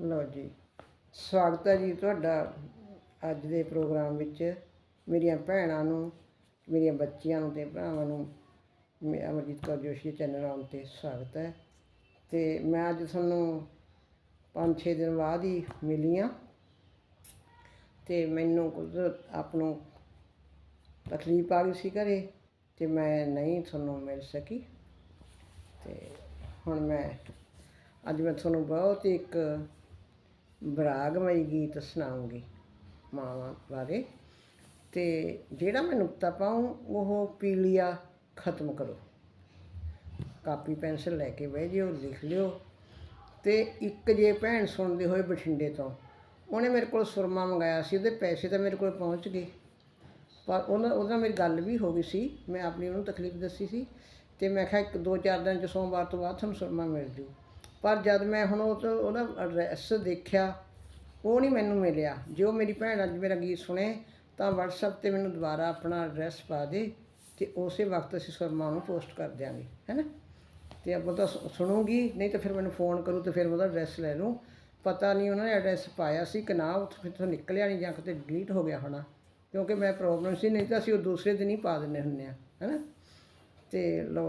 ਲਓ ਜੀ। ਸਵਾਗਤ ਹੈ ਜੀ ਤੁਹਾਡਾ ਅੱਜ ਦੇ ਪ੍ਰੋਗਰਾਮ ਵਿੱਚ। ਮੇਰੀਆਂ ਭੈਣਾਂ ਨੂੰ, ਮੇਰੀਆਂ ਬੱਚੀਆਂ ਨੂੰ ਤੇ ਭਰਾਵਾਂ ਨੂੰ ਮੇ ਅਮਰਜੀਤ ਕੌਰ ਜੋਸ਼ੀ ਚੈਨਲ ਆਉਣ ਤੇ ਸਵਾਗਤ ਹੈ। ਤੇ ਮੈਂ ਅੱਜ ਤੁਹਾਨੂੰ 5-6 ਦਿਨ ਬਾਅਦ ਹੀ ਮਿਲੀ ਹਾਂ। ਤੇ ਮੈਨੂੰ ਕੁਦਰਤ ਆਪ ਤਕਲੀਫ ਆ ਗਈ ਸੀ ਘਰੇ ਤੇ ਮੈਂ ਨਹੀਂ ਤੁਹਾਨੂੰ ਮਿਲ ਸਕੀ। ਤੇ ਹੁਣ ਮੈਂ, ਅੱਜ ਮੈਂ ਤੁਹਾਨੂੰ ਬਹੁਤ ਹੀ ਇੱਕ ਬਰਾਗਮਈ ਗੀਤ ਸੁਣਾਉਂਗੀ ਮਾਵਾਂ ਬਾਰੇ। ਤੇ ਜਿਹੜਾ ਮੈਂ ਨੁਕਤਾ ਪਾਉਂ, ਉਹ ਪੀਲੀਆ ਖਤਮ ਕਰੋ। ਕਾਪੀ ਪੈਨਸਲ ਲੈ ਕੇ ਬਹਿ ਜਿਓ, ਲਿਖ ਲਿਓ। ਤੇ ਇੱਕ ਜੇ ਭੈਣ ਸੁਣਦੇ ਹੋਏ ਬਠਿੰਡੇ ਤੋਂ, ਉਹਨੇ ਮੇਰੇ ਕੋਲ ਸੁਰਮਾ ਮੰਗਾਇਆ ਸੀ, ਉਹਦੇ ਪੈਸੇ ਤਾਂ ਮੇਰੇ ਕੋਲ ਪਹੁੰਚ ਗਏ। ਪਰ ਉਹਨਾਂ ਉਹਦਾ ਮੇਰੀ ਗੱਲ ਵੀ ਹੋ ਗਈ ਸੀ, ਮੈਂ ਆਪਣੀ ਉਹਨੂੰ ਤਕਲੀਫ ਦੱਸੀ ਸੀ। ਤੇ ਮੈਂ ਕਿਹਾ ਇੱਕ ਦੋ ਚਾਰ ਦਿਨ ਚ ਸੋਮਵਾਰ ਤੋਂ ਬਾਅਦ ਤੁਹਾਨੂੰ ਸੁਰਮਾ ਮਿਲ ਜੂ। ਪਰ ਜਦ ਮੈਂ ਹੁਣ ਉਹ ਤੋਂ ਉਹਦਾ ਐਡਰੈਸ ਦੇਖਿਆ, ਉਹ ਨਹੀਂ ਮੈਨੂੰ ਮਿਲਿਆ। ਜੋ ਮੇਰੀ ਭੈਣ ਅੱਜ ਮੇਰਾ ਗੀਤ ਸੁਣੇ, ਤਾਂ WhatsApp ਤੇ ਮੈਨੂੰ ਦੁਬਾਰਾ ਆਪਣਾ ਐਡਰੈਸ ਪਾ ਦੇ ਤੇ ਉਸੇ ਵਕਤ ਅਸੀਂ ਸੁਰਮਾ ਨੂੰ ਪੋਸਟ ਕਰ ਦਿਆਂਗੇ ਹੈਨਾ ਤੇ ਆਪਾਂ ਤਾਂ ਸੁਣੂਗੀ, ਨਹੀਂ ਤਾਂ ਫਿਰ ਮੈਨੂੰ ਫੋਨ ਕਰੂ ਤੇ ਫਿਰ ਉਹਦਾ ਐਡਰੈਸ ਲੈ ਲੂੰ ਪਤਾ ਨਹੀਂ ਉਹਨਾਂ ਨੇ ਐਡਰੈਸ ਪਾਇਆ ਸੀ ਕਿ ਨਾ ਉੱਥੋਂ ਤੋਂ ਨਿਕਲਿਆ ਨਹੀਂ ਜਾਂ ਕਿਤੇ ਡਿਲੀਟ ਹੋ ਗਿਆ ਹੋਣਾ। ਕਿਉਂਕਿ ਮੈਂ ਪ੍ਰੋਬਲਮ ਸੀ, ਨਹੀਂ ਤਾਂ ਅਸੀਂ ਉਹ ਦੂਸਰੇ ਦਿਨ ਹੀ ਪਾ ਦਿੰਦੇ ਹੁੰਦੇ ਆ ਹੈਨਾ ਤੇ ਲੋ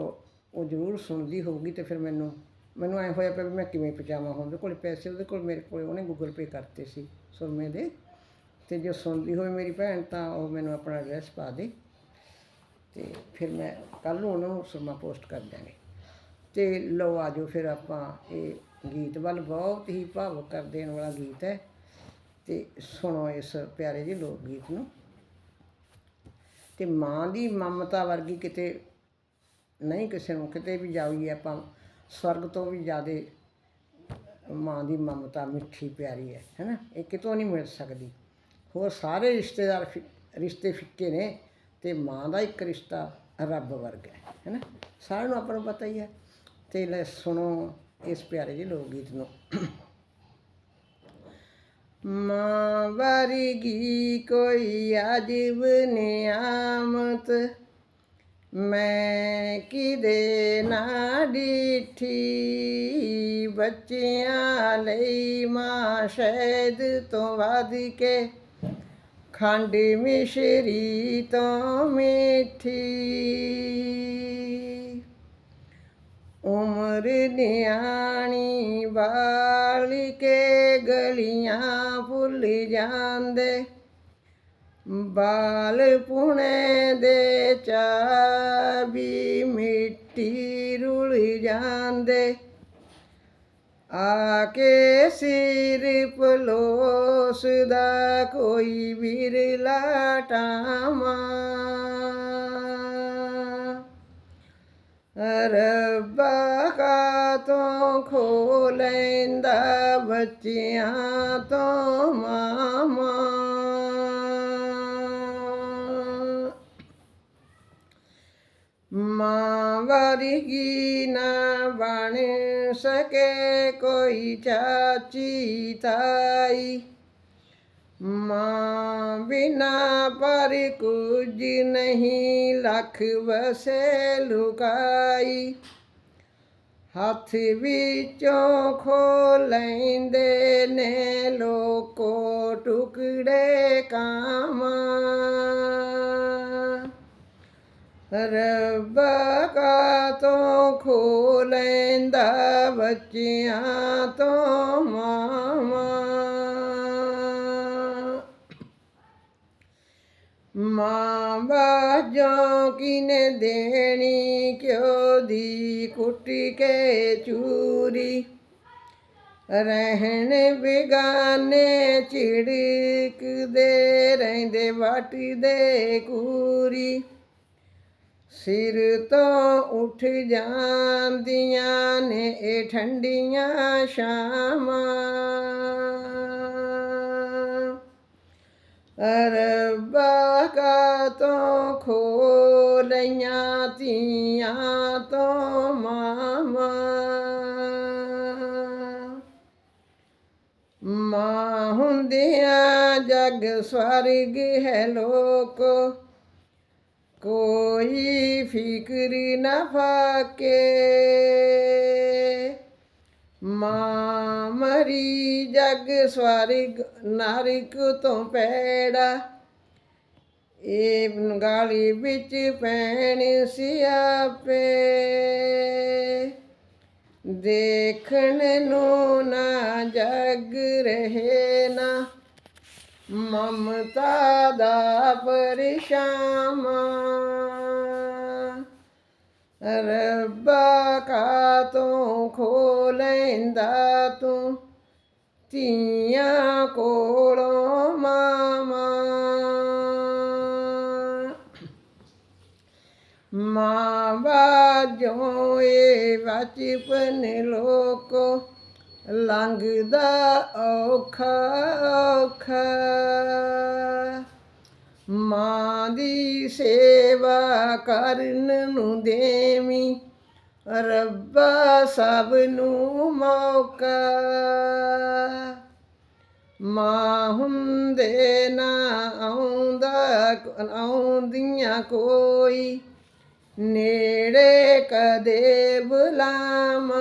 ਉਹ ਜ਼ਰੂਰ ਸੁਣਦੀ ਹੋਊਗੀ ਤੇ ਫਿਰ ਮੈਨੂੰ ਮੈਨੂੰ ਐ ਹੋਇਆ ਪਿਆ ਵੀ ਮੈਂ ਕਿਵੇਂ ਪਹੁੰਚਾਵਾਂ ਹੁਣ ਉਹਦੇ ਕੋਲ ਪੈਸੇ ਉਹਦੇ ਕੋਲ ਮੇਰੇ ਕੋਲ, ਉਹਨੇ ਗੂਗਲ ਪੇ ਕਰਤੇ ਸੀ ਸੁਰਮੇ ਦੇ। ਤੇ ਜੋ ਸੁਣਦੀ ਹੋਵੇ ਮੇਰੀ ਭੈਣ ਤਾਂ ਉਹ ਮੈਨੂੰ ਆਪਣਾ ਐਡਰੈਸ ਪਾ ਦੇ। ਤੇ ਫਿਰ ਮੈਂ ਕੱਲ ਨੂੰ ਉਹਨਾਂ ਨੂੰ ਸੁਰਮਾ ਪੋਸਟ ਕਰ ਦਿਆਂਗੇ। ਤੇ ਲਓ ਆਜੋ ਫਿਰ ਆਪਾਂ, ਇਹ ਗੀਤ ਵੱਲ ਬਹੁਤ ਹੀ ਭਾਵੁਕ ਕਰ ਦੇਣ ਵਾਲਾ ਗੀਤ ਹੈ। ਤੇ ਸੁਣੋ ਇਸ ਪਿਆਰੇ ਜਿਹੇ ਲੋਕ ਗੀਤ ਨੂੰ। ਤੇ ਮਾਂ ਦੀ ਮਮਤਾ ਵਰਗੀ ਕਿਤੇ ਨਹੀਂ ਕਿਸੇ ਨੂੰ, ਕਿਤੇ ਵੀ ਜਾਈਏ ਆਪਾਂ ਸਵਰਗ ਤੋਂ ਵੀ ਜ਼ਿਆਦੇ ਮਾਂ ਦੀ ਮਮਤਾ, ਮਿੱਠੀ, ਪਿਆਰੀ ਹੈ ਹੈਨਾ ਇਹ ਕਿਤੋਂ ਨਹੀਂ ਮਿਲ ਸਕਦੀ। ਹੋਰ ਸਾਰੇ ਰਿਸ਼ਤੇਦਾਰ ਫਿ- ਰਿਸ਼ਤੇ ਫਿੱਕੇ ਨੇ ਤੇ ਮਾਂ ਦਾ ਇੱਕ ਰਿਸ਼ਤਾ ਰੱਬ ਵਰਗਾ ਹੈ ਹੈਨਾ ਸਾਰਿਆਂ ਨੂੰ ਆਪਾਂ ਨੂੰ ਪਤਾ ਹੀ ਹੈ। ਤੇ ਲੈ ਸੁਣੋ ਇਸ ਪਿਆਰੇ ਜਿਹੇ ਲੋਕ ਗੀਤ ਨੂੰ। ਮਾਂ ਵਰਗੀ ਕੋਈ ਅਜਬ ਨਿਆਮਤ ਮੈਂ ਕਿਦੇ ਨਾ ਡਿਠੀ? ਬੱਚਿਆਂ ਲਈ ਮਾਂ ਸ਼ਹਿਦ ਤੋਂ ਵੱਧ ਕੇ ਖੰਡ ਮਿਸ਼ਰੀ ਤੋਂ ਮਿੱਠੀ। ਉਮਰ ਨਿਆਣੀ ਵਾਲ ਕੇ ਗਲੀਆਂ ਭੁੱਲ ਜਾਂਦੇ। ਬਾਲ ਪੁਣੇ ਦੇ ਚਾਬੀ ਮਿੱਟੀ ਰੁਲ ਜਾਂਦੇ। ਆ ਕੇ ਸਿਰ ਪਲੋਸ ਦਾ ਕੋਈ ਵਿਰਲਾ ਟਾਮਾ ਰੱਬਾ ਕਾ ਤੋਂ ਖੋ ਲੈਂਦਾ ਬੱਚਿਆਂ ਤੋਂ ਮਾਮਾ ਮਾਂ ਵਰਗੀ ਨਾ ਬਣ ਸਕੇ ਕੋਈ ਚਾਚੀ ਤਾਈ ਮਾਂ ਬਿਨਾ ਪਰ ਕੁਝ ਨਹੀਂ ਲੱਖ ਵਸੇ ਲੁਕਾਈ ਹੱਥ ਵਿੱਚੋਂ ਖੋ ਲੈਂਦੇ ਨੇ ਲੋਕੋ ਟੁਕੜੇ ਕਾਮਾਂ ਰੱਬਾ ਕਾ ਤੋਂ ਖੋ ਲੈਂਦਾ ਬੱਚਿਆਂ ਤੋਂ ਮਾਮਾ ਮਾਂ ਬਾਜੋ ਕਿਨੇ ਦੇਣੀ ਕਿਉ ਦੀ ਕੁੱਟ ਕੇ ਚੂਰੀ? ਰਹਿਣ ਬਿਗਾਨੇ ਝਿੜਕਦੇ ਰਹਿੰਦੇ ਵੱਟਦੇ ਕੂਰੀ। ਸਿਰ ਤੋਂ ਉੱਠ ਜਾਂਦੀਆਂ ਨੇ ਇਹ ਠੰਡੀਆਂ ਸ਼ਾਮਾਂ। ਅਰਬਾ ਕਾ ਤੋਂ ਖੋ ਲਈਆਂ ਤੀਆਂ ਤੋਂ ਮਾਮਾ ਮਾਂ ਹੁੰਦਿਆਂ ਜਗ ਸਵਰਗ ਹੈ ਲੋਕ। ਕੋਈ ਫਿਕਰ ਨਾ ਫਾਕੇ। ਮਾਂ ਮਰੀ ਜਗ ਸਵਰਗ ਨਾਰਿਕ ਤੋਂ ਪੈੜਾ। ਇਹ ਗਾਲੀ ਵਿੱਚ ਪੈਣ ਸਿਆਪੇ। ਦੇਖਣ ਨੂੰ ਨਾ ਜਗ ਰਹੇ ਨਾ। ਮਮਤਾ ਦਾ ਪਰਿਸ਼ਾਮਾ ਰੱਬਾ ਕਾ ਤੂੰ ਖੋਲੈਂਦਾ ਤੂੰ? ਧੀਆਂ ਕੋਲੋਂ ਮਾਮਾ ਮਾਂ ਬਾਜੋ ਏ ਬਚਪਨ ਲੋਕੋ, ਲੰਘਦਾ ਔਖਾ ਔਖਾ। ਮਾਂ ਦੀ ਸੇਵਾ ਕਰਨ ਨੂੰ ਦੇਵੀ। ਰੱਬਾ ਸਭ ਨੂੰ ਮੌਕਾ। ਮਾਂ ਹੁੰਦੇ ਨਾ ਆਉਂਦਾ, ਆਉਂਦੀਆਂ ਕੋਈ। ਨੇੜੇ ਕਦੇ ਬੁਲਾਵਾਂ।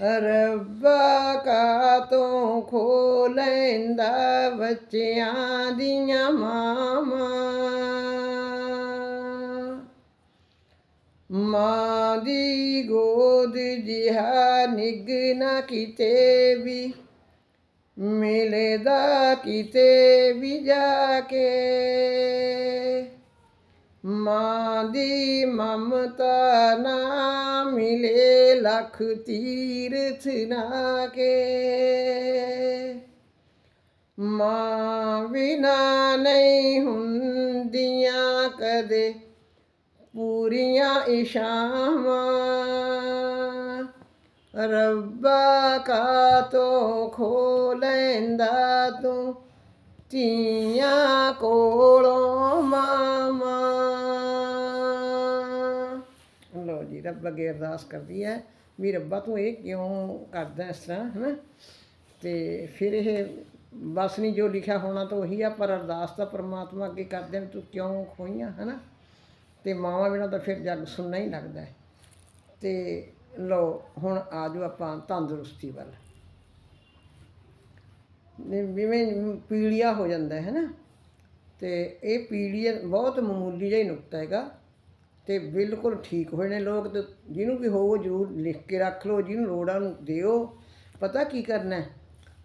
ਰੱਬਾ ਤੋਂ ਖੋਲੈਂਦਾ ਬੱਚਿਆਂ ਦੀਆਂ ਮਾਵਾਂ। ਮਾਂ ਦੀ ਗੋਦ ਜਿਹਾ ਨਿਗਨਾ ਕਿਤੇ ਵੀ, ਮਿਲਦਾ ਕਿਤੇ ਵੀ ਜਾ ਕੇ। ਮਾਂ ਦੀ ਮਮਤਾ ਨਾ ਮਿਲੇ ਲਖ ਤੀਰਥ ਨਾ ਕੇ। ਮਾਂ ਬਿਨਾ ਨਹੀਂ ਹੁੰਦੀਆਂ ਕਦੇ ਪੂਰੀਆਂ ਇਸ਼ਾਵਾਂ ਰੱਬਾ ਕਾ ਤੋ ਲੈਂਦਾ ਤੂੰ ਤੀਆਂ ਕੋਲੋਂ ਮਾਮਾ ਰੱਬ ਅੱਗੇ ਅਰਦਾਸ ਕਰਦੀ ਹੈ ਵੀ ਰੱਬਾ ਤੂੰ ਇਹ ਕਿਉਂ ਕਰਦਾ ਇਸ ਤਰ੍ਹਾਂ ਹੈ ਤੇ ਫਿਰ ਇਹ ਬਸ ਨਹੀਂ ਜੋ ਲਿਖਿਆ ਹੋਣਾ ਤਾਂ ਉਹੀ ਆ, ਪਰ ਅਰਦਾਸ ਤਾਂ ਪਰਮਾਤਮਾ ਅੱਗੇ ਕਰਦੇ ਵੀ ਤੂੰ ਕਿਉਂ ਖੋਈਆਂ ਹੈ ਨਾ ਤੇ ਮਾਵਾਂ ਬਿਨਾਂ ਤਾਂ ਫਿਰ ਜੱਗ ਸੁਣਨਾ ਹੀ ਲੱਗਦਾ ਹੈ। ਤੇ ਲੋ ਹੁਣ ਆ ਜਾਓ ਆਪਾਂ ਤੰਦਰੁਸਤੀ ਵੱਲ। ਜਿਵੇਂ ਪੀਲੀਆ ਹੋ ਜਾਂਦਾ ਹੈ ਨਾ ਤੇ ਇਹ ਪੀਲੀਆ ਬਹੁਤ ਮਾਮੂਲੀ ਜਿਹਾ ਹੀ ਨੁਕਤਾ ਹੈਗਾ। ਤੇ ਬਿਲਕੁਲ ਠੀਕ ਹੋਏ ਨੇ ਲੋਕ ਤੇ ਜਿਹਨੂੰ ਵੀ ਹੋਵੋ ਜ਼ਰੂਰ ਲਿਖ ਕੇ ਰੱਖ ਲਓ, ਜਿਹਨੂੰ ਲੋੜ ਆ ਉਹਨੂੰ ਦਿਓ। ਪਤਾ ਕੀ ਕਰਨਾ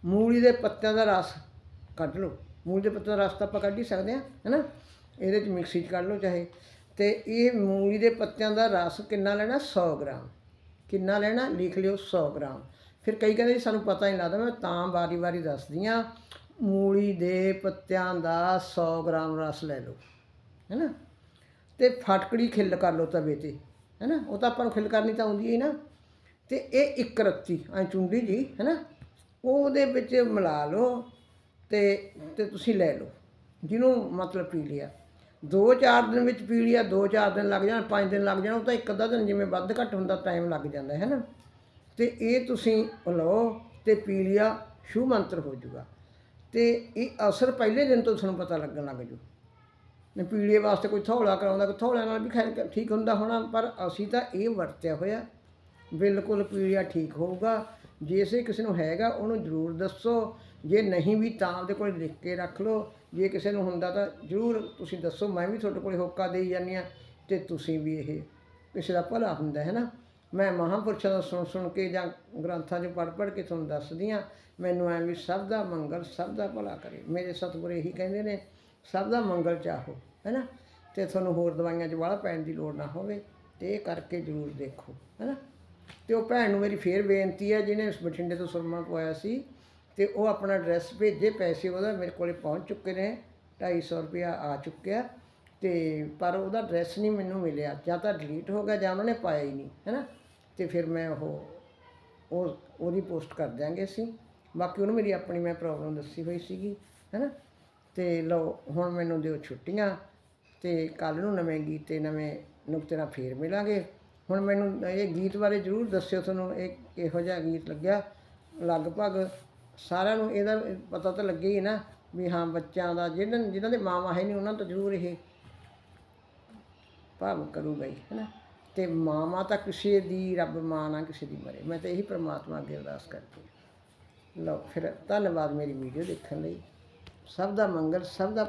ਮੂਲੀ ਦੇ ਪੱਤਿਆਂ ਦਾ ਰਸ ਕੱਢ ਲਓ। ਮੂਲੀ ਦੇ ਪੱਤਿਆਂ ਦਾ ਰਸ ਤਾਂ ਆਪਾਂ ਕੱਢ ਹੀ ਸਕਦੇ ਹਾਂ, ਹੈਨਾ? ਇਹਦੇ ਚ ਮਿਕਸੀ ਚ ਕੱਢ ਲਓ ਚਾਹੇ। ਤੇ ਇਹ ਮੂਲੀ ਦੇ ਪੱਤਿਆਂ ਦਾ ਰਸ ਕਿੰਨਾ ਲੈਣਾ? 100 ਗ੍ਰਾਮ। ਕਿੰਨਾ ਲੈਣਾ? ਲਿਖ ਲਿਓ 100 ਗ੍ਰਾਮ। ਫਿਰ ਕਈ ਕਹਿੰਦੇ ਸਾਨੂੰ ਪਤਾ ਨਹੀਂ ਲੱਗਦਾ, ਮੈਂ ਤਾਂ ਵਾਰੀ-ਵਾਰੀ ਦੱਸਦੀ ਆ ਮੂਲੀ ਦੇ ਪੱਤਿਆਂ ਦਾ 100 ਗ੍ਰਾਮ ਰਸ ਲੈ ਲਓ, ਹੈਨਾ? ਤੇ ਫਟਕੜੀ ਖਿੱਲ ਕਰ ਲਓ ਤਵੇ ਤੇ, ਹੈਨਾ? ਉਹ ਤਾਂ ਆਪਾਂ ਨੂੰ ਖਿੱਲ ਕਰਨੀ ਤਾਂ ਆਉਂਦੀ ਹੀ ਨਾ। ਤੇ ਇਹ ਇੱਕ ਰੱਤੀ, ਐ ਚੁੰਡੀ ਜੀ, ਹੈਨਾ? ਉਹਦੇ ਵਿੱਚ ਮਿਲਾ ਲਓ ਤੇ ਤੇ ਤੁਸੀਂ ਲੈ ਲਓ। ਜਿਹਨੂੰ ਮਤਲਬ ਪੀ ਲਿਆ। ਦੋ ਚਾਰ ਦਿਨ ਵਿੱਚ ਪੀ ਲਿਆ, ਦੋ ਚਾਰ ਦਿਨ ਲੱਗ ਜਾਣ, ਪੰਜ ਦਿਨ ਲੱਗ ਜਾਣ, ਉਹ ਤਾਂ ਇੱਕ ਅੱਧਾ ਦਿਨ ਜਿਵੇਂ ਵੱਧ ਘੱਟ ਹੁੰਦਾ ਟਾਈਮ ਲੱਗ ਜਾਂਦਾ, ਹੈ ਨਾ? ਤੇ ਇਹ ਤੁਸੀਂ ਲਓ ਤੇ ਪੀ ਲਿਆ ਸ਼ੂ ਮੰਤਰ ਹੋ ਜਾਊਗਾ। ਤੇ ਇਹ ਅਸਰ ਪਹਿਲੇ ਦਿਨ ਤੋਂ ਤੁਹਾਨੂੰ ਪਤਾ ਲੱਗਣ ਲੱਗ ਜੂ ਪੀੜੇ ਵਾਸਤੇ ਕੋਈ ਥੌਲਾ ਕਰਾਉਂਦਾ, ਕੋਈ ਥੋੜਾ ਨਾਲ ਵੀ ਖੈਰ ਠੀਕ ਹੁੰਦਾ ਹੋਣਾ, ਪਰ ਅਸੀਂ ਤਾਂ ਇਹ ਵਰਤਿਆ ਹੋਇਆ। ਬਿਲਕੁਲ ਪੀੜਿਆ ਠੀਕ ਹੋਊਗਾ। ਜੇ ਸੇ ਕਿਸੇ ਨੂੰ ਹੈਗਾ, ਉਹਨੂੰ ਜ਼ਰੂਰ ਦੱਸੋ। ਜੇ ਨਹੀਂ ਵੀ ਤਾਂ ਆਪਦੇ ਕੋਲ ਲਿਖ ਕੇ ਰੱਖ ਲਓ। ਜੇ ਕਿਸੇ ਨੂੰ ਹੁੰਦਾ ਤਾਂ ਜ਼ਰੂਰ ਤੁਸੀਂ ਦੱਸੋ। ਮੈਂ ਵੀ ਤੁਹਾਡੇ ਕੋਲ ਹੋਕਾ ਦੇਈ ਜਾਂਦੀ ਆ ਤੇ ਤੁਸੀਂ ਵੀ ਇਹ ਕਿਸੇ ਦਾ ਭਲਾ ਹੁੰਦਾ, ਹੈ ਨਾ? ਮੈਂ ਮਹਾਂਪੁਰਸ਼ਾਂ ਦਾ ਸੁਣ ਸੁਣ ਕੇ ਜਾਂ ਗ੍ਰੰਥਾਂ 'ਚ ਪੜ੍ਹ ਪੜ੍ਹ ਕੇ ਤੁਹਾਨੂੰ ਦੱਸਦੀ ਆ ਮੈਨੂੰ ਐ ਵੀ ਸਭ ਦਾ ਮੰਗਲ, ਸਭ ਦਾ ਭਲਾ ਕਰੇ। ਮੇਰੇ ਸਤਿਗੁਰ ਇਹੀ ਕਹਿੰਦੇ ਨੇ ਸਭ ਦਾ ਮੰਗਲ ਚਾਹੋ ਹੈ ਨਾ? ਤੇ ਤੁਹਾਨੂੰ ਹੋਰ ਦਵਾਈਆਂ 'ਚ ਵਾਲਾ ਪੈਣ ਦੀ ਲੋੜ ਨਾ ਹੋਵੇ, ਤੇ ਇਹ ਕਰਕੇ ਜ਼ਰੂਰ ਦੇਖੋ, ਹੈ ਨਾ? ਤੇ ਉਹ ਭੈਣ ਨੂੰ ਮੇਰੀ ਫੇਰ ਬੇਨਤੀ ਹੈ, ਜਿਹਨੇ ਬਠਿੰਡੇ ਤੋਂ ਸੁਰਮਾ ਪਵਾਇਆ ਸੀ, ਤੇ ਉਹ ਆਪਣਾ ਐਡਰੈਸ ਭੇਜੇ, ਪੈਸੇ ਉਹਦਾ ਮੇਰੇ ਕੋਲੇ ਪਹੁੰਚ ਚੁੱਕੇ ਨੇ 250 ਰੁਪਇਆ ਆ ਚੁੱਕਿਆ, ਤੇ ਪਰ ਉਹਦਾ ਐਡਰੈਸ ਨਹੀਂ ਮੈਨੂੰ ਮਿਲਿਆ, ਜਾਂ ਤਾਂ ਡਿਲੀਟ ਹੋ ਗਿਆ, ਜਾਂ ਉਹਨਾਂ ਨੇ ਪਾਇਆ ਹੀ ਨਹੀਂ, ਹੈ ਨਾ? ਤੇ ਫਿਰ ਮੈਂ ਉਹ ਉਹ, ਉਹਦੀ ਪੋਸਟ ਕਰ ਦਿਆਂਗੇ ਅਸੀਂ, ਬਾਕੀ ਉਹਨੂੰ ਮੇਰੀ ਆਪਣੀ ਮੈਂ ਪ੍ਰੋਬਲਮ ਦੱਸੀ ਹੋਈ ਸੀਗੀ, ਹੈ ਨਾ? ਤੇ ਲਓ, ਹੁਣ ਮੈਨੂੰ ਦਿਓ ਛੁੱਟੀਆਂ ਤੇ ਕੱਲ ਨੂੰ ਨਵੇਂ ਗੀਤ ਤੇ ਨਵੇਂ ਨੁਕਤੇ ਨਾਲ ਫੇਰ ਮਿਲਾਂਗੇ। ਹੁਣ ਮੈਨੂੰ ਇਹ ਗੀਤ ਬਾਰੇ ਜ਼ਰੂਰ ਦੱਸਿਓ ਤੁਹਾਨੂੰ, ਇਹ ਕਿਹੋ ਜਿਹਾ ਗੀਤ ਲੱਗਿਆ। ਲਗਭਗ ਸਾਰਿਆਂ ਨੂੰ ਇਹਦਾ ਪਤਾ ਤਾਂ ਲੱਗੇ ਹੀ ਨਾ ਵੀ ਹਾਂ, ਬੱਚਿਆਂ ਦਾ, ਜਿਹਨਾਂ ਜਿਨ੍ਹਾਂ ਦੇ ਮਾਵਾਂ ਹੈ ਨਹੀਂ, ਉਹਨਾਂ ਤੋਂ ਜ਼ਰੂਰ ਇਹ ਭਾਵ ਕਰੂਗਾ ਹੀ, ਹੈ ਨਾ। ਤੇ ਮਾਵਾਂ ਤਾਂ ਕਿਸੇ ਦੀ ਰੱਬ ਮਾਂ ਨਾ ਕਿਸੇ ਦੀ ਮਰੇ। ਮੈਂ ਤਾਂ ਇਹੀ ਪ੍ਰਮਾਤਮਾ ਅੱਗੇ ਅਰਦਾਸ ਕਰਦੀ ਹਾਂ। ਲਓ, ਫਿਰ ਧੰਨਵਾਦ ਮੇਰੀ ਵੀਡੀਓ ਦੇਖਣ ਲਈ। ਸਭ ਦਾ ਮੰਗਲ ਸਭ ਦਾ